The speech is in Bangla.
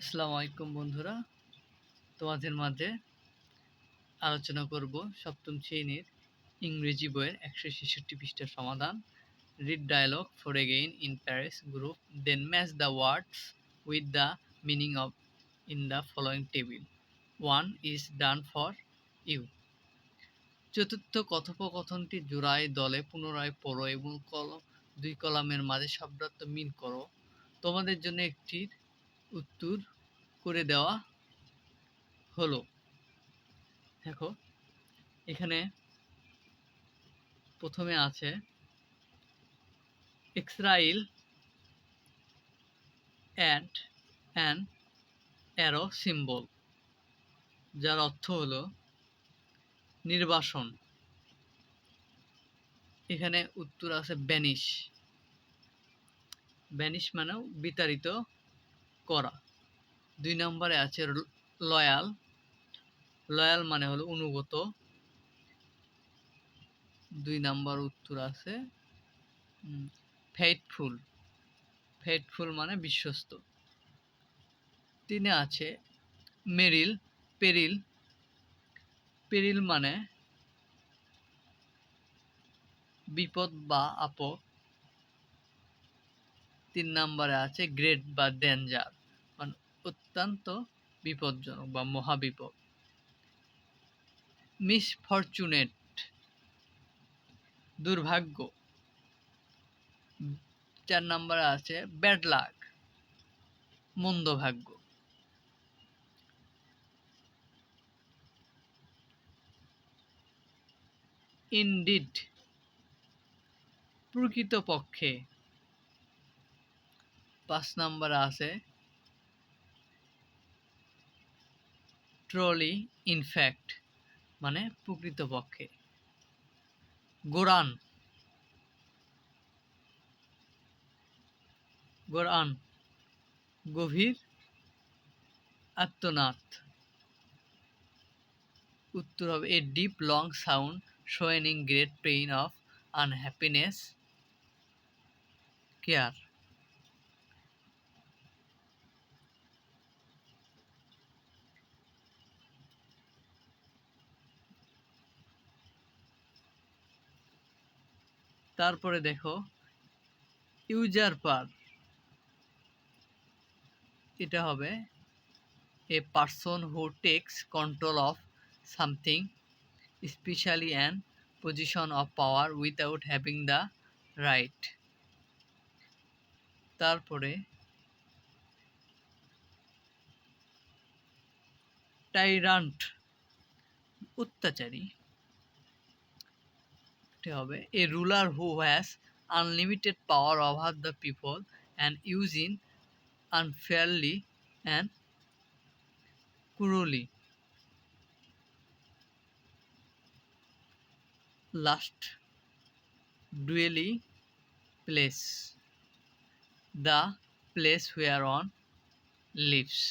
আসসালামু আলাইকুম বন্ধুরা। তোমাদের মাঝে আলোচনা করব সপ্তম শ্রেণির ইংরেজি বইয়ের একশো ছেষট্টি পৃষ্ঠার সমাধান। Read dialogue four again in pairs group then match the words with the meaning of in the following table one is done for you চতুর্থ কথোপকথনটি জোড়ায়, দলে, পুনরায় পড়ো এবং কল, দুই কলামের মাঝে শব্দার্থ মিল করো। তোমাদের জন্য একটির উত্তর করে দেওয়া হলো। দেখো, এখানে প্রথমে আছে এক্সরাইল অ্যান্ড অ্যান অ্যারো সিম্বল যার অর্থ হল নির্বাসন। এখানে উত্তর আছে ব্যানিশ ব্যানিশ মানেও বিতাড়িত করা। দুই নম্বরে আছে লয়াল। লয়াল মানে হলো অনুগত। দুই নাম্বার উত্তর আছে ফেটফুল ফেটফুল মানে বিশ্বস্ত। তিনে আছে মেরিল, পেরিল। পেরিল মানে বিপদ বা আপদ। তিন নম্বরে আছে গ্রেট বা ডেঞ্জার। অত্যন্ত বিপজ্জনক বা মহাবিপদ। মিসফরচুনেট দুর্ভাগ্য। চার নম্বরে আছে ব্যাড লাক, মন্দ ভাগ্য। ইনডিড, প্রকৃতপক্ষে। পাঁচ নম্বরে আছে ট্রলি ইনফ্যাক্ট মানে প্রকৃতপক্ষে। গোরান। গোরান। গভীর আত্মনাথ। উত্তর হবে a deep long sound showing great pain of unhappiness care তারপরে দেখো, ইউজার পার, এটা হবে a person who takes control of something especially an position of power without having the right তারপরে টাইরান্ট অত্যাচারী করতে হবে a ruler who has unlimited power over the people and use in unfairly and cruelly. Last, dually place, the place whereon lives.